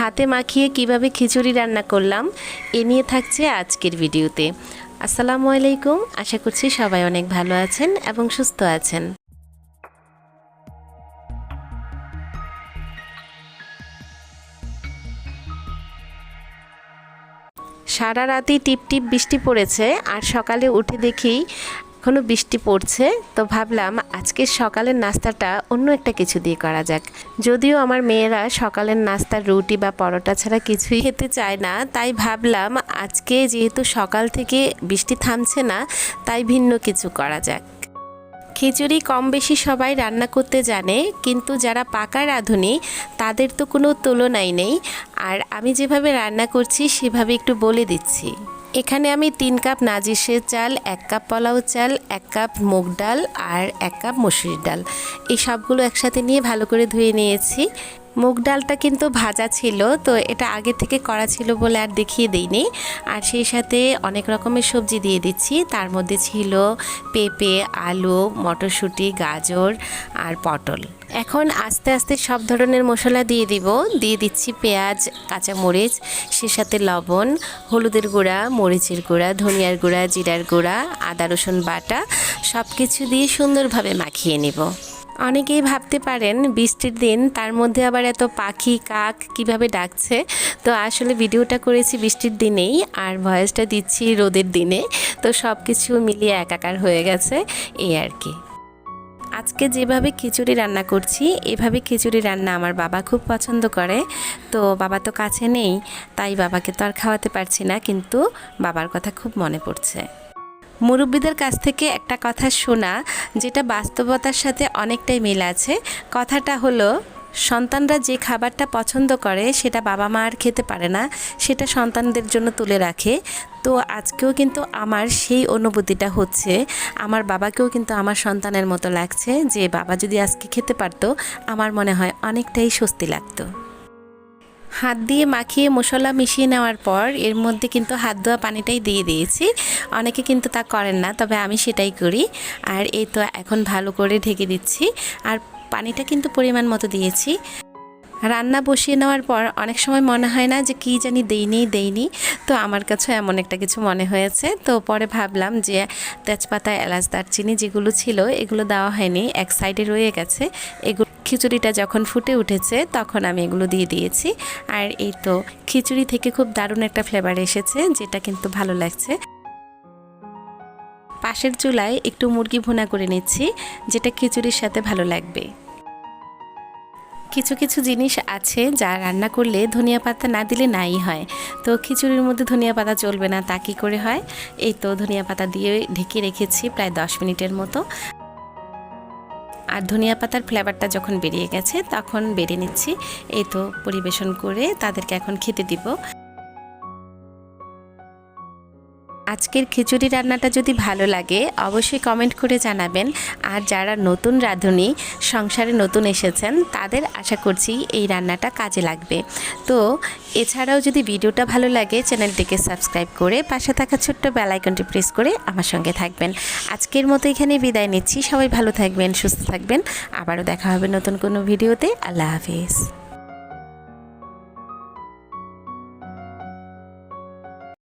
হাতে মাখিয়ে কীভাবে খিচুড়ি রান্না করলাম, এ নিয়ে থাকছে আজকের ভিডিওতে। আসসালামু আলাইকুম, আশা করছি সবাই অনেক ভালো আছেন এবং সুস্থ আছেন। সারা রাতেই টিপ টিপ বৃষ্টি পড়েছে, আর সকালে উঠে দেখি এখনও বৃষ্টি পড়ছে, তো ভাবলাম আজকে সকালের নাস্তাটা অন্য একটা কিছু দিয়ে করা যাক। যদিও আমার মেয়েরা সকালের নাস্তা, রুটি বা পরোটা ছাড়া কিছুই খেতে চায় না, তাই ভাবলাম আজকে যেহেতু সকাল থেকে বৃষ্টি থামছে না, তাই ভিন্ন কিছু করা যাক। খিচুড়ি কম বেশি সবাই রান্না করতে জানে, কিন্তু যারা পাকা রাঁধুনি, তাদের তো কোনো তুলনাই নেই। আর আমি যেভাবে রান্না করছি, সেভাবে একটু বলে দিচ্ছি। এখানে আমি তিন কাপ নাজিসের চাল, এক কাপ পোলাও চাল, এক কাপ মুগ ডাল আর এক কাপ মসুরির ডাল। এই সবগুলো একসাথে নিয়ে ভালো করে ধুয়ে নিয়েছি। মুগ ডালটা কিন্তু ভাজা ছিল, তো এটা আগে থেকে করা ছিল বলে আর দেখিয়ে দিইনি। আর সেই সাথে অনেক রকমের সবজি দিয়ে দিচ্ছি। তার মধ্যে ছিল পেঁপে, আলু, মটরশুঁটি, গাজর আর পটল। এখন আস্তে আস্তে সব ধরনের মশলা দিয়ে দিব। দিয়ে দিচ্ছি পেঁয়াজ, কাঁচামরিচ সে সাথে লবণ, হলুদের গুঁড়া, মরিচের গুঁড়া, ধনিয়ার গুঁড়া, জিরার গুঁড়া, আদা রসুন বাটা সব কিছু দিয়ে সুন্দরভাবে মাখিয়ে নেব। অনেকেই ভাবতে পারেন বৃষ্টির দিন তার মধ্যে আবার এত পাখি, কাক কীভাবে ডাকছে। তো আসলে ভিডিওটা করেছি বৃষ্টির দিনেই আর ভয়েসটা দিচ্ছি রোদের দিনে। তো সব কিছু মিলিয়ে একাকার হয়ে গেছে এই আর কি। আজকে যেভাবে খিচুড়ি রান্না করছি, এভাবে খিচুড়ি রান্না আমার বাবা খুব পছন্দ করে। তো বাবা তো কাছে নেই, তাই বাবাকে তো আর খাওয়াতে পারছি না, কিন্তু বাবার কথা খুব মনে পড়ছে। মুরব্বীদের কাছ থেকে একটা কথা শোনা, যেটা বাস্তবতার সাথে অনেকটাই মিল আছে। কথাটা হলো, সন্তানরা যে খাবারটা পছন্দ করে, সেটা বাবা মা আর খেতে পারে না, সেটা সন্তানদের জন্য তুলে রাখে। তো আজকেও কিন্তু আমার সেই অনুভূতিটা হচ্ছে, আমার বাবাকেও কিন্তু আমার সন্তানের মতো লাগছে, যে বাবা যদি আজকে খেতে পারতো, আমার মনে হয় অনেকটাই স্বস্তি লাগতো। হাত দিয়ে মাখিয়ে মশলা মিশিয়ে নেওয়ার পর এর মধ্যে কিন্তু হাত ধোয়া পানিটাই দিয়ে দিয়েছি। অনেকে কিন্তু তা করেন না, তবে আমি সেটাই করি। আর এই তো এখন ভালো করে ঢেকে দিচ্ছি। আর পানিটা কিন্তু পরিমাণ মতো দিয়েছি। রান্না বসিয়ে নেওয়ার পর অনেক সময় মনে হয় না যে কী জানি দেইনি দেইনি। তো আমার কাছে এমন একটা কিছু মনে হয়েছে। তো পরে ভাবলাম যে তেজপাতা, এলাচ, দারচিনি যেগুলো ছিল, এগুলো দেওয়া হয়নি। এক সাইডে রয়ে গেছে। এগুলো খিচুড়িটা যখন ফুটে উঠেছে, তখন আমি এগুলো দিয়ে দিয়েছি। আর এই তো খিচুড়ি থেকে খুব দারুণ একটা ফ্লেভার এসেছে, যেটা কিন্তু ভালো লাগছে। পাশের চুলায় একটু মুরগি ভুনা করে নিচ্ছি, যেটা খিচুড়ির সাথে ভালো লাগবে। কিছু কিছু জিনিস আছে যা রান্না করলে ধনিয়া পাতা না দিলে নাই হয়। তো খিচুড়ির মধ্যে ধনিয়া পাতা চলবে না, তা কী করে হয়? এই তো ধনিয়া পাতা দিয়ে ঢেকে রেখেছি প্রায় দশ মিনিটের মতো। আর ধনিয়া পাতার ফ্লেভারটা যখন বেরিয়ে গেছে, তখন বেড়ে নিচ্ছি। এই তো পরিবেশন করে তাদেরকে এখন খেতে দিব। আজকের খিচুড়ি রান্নাটা যদি ভালো লাগে, অবশ্যই কমেন্ট করে জানাবেন। আর যারা নতুন রাঁধুনি, সংসারে নতুন এসেছেন, তাদের আশা করছি এই রান্নাটা কাজে লাগবে। তো, এছাড়াও যদি ভিডিওটা ভালো লাগে, চ্যানেলটিকে সাবস্ক্রাইব করে পাশে থাকা ছোট্ট বেলাইকনটি প্রেস করে আমার সঙ্গে থাকবেন। আজকের মতো এখানে বিদায় নিচ্ছি। সবাই ভালো থাকবেন, সুস্থ থাকবেন। আবারও দেখা হবে নতুন কোনো ভিডিওতে। আল্লাহ হাফিজ।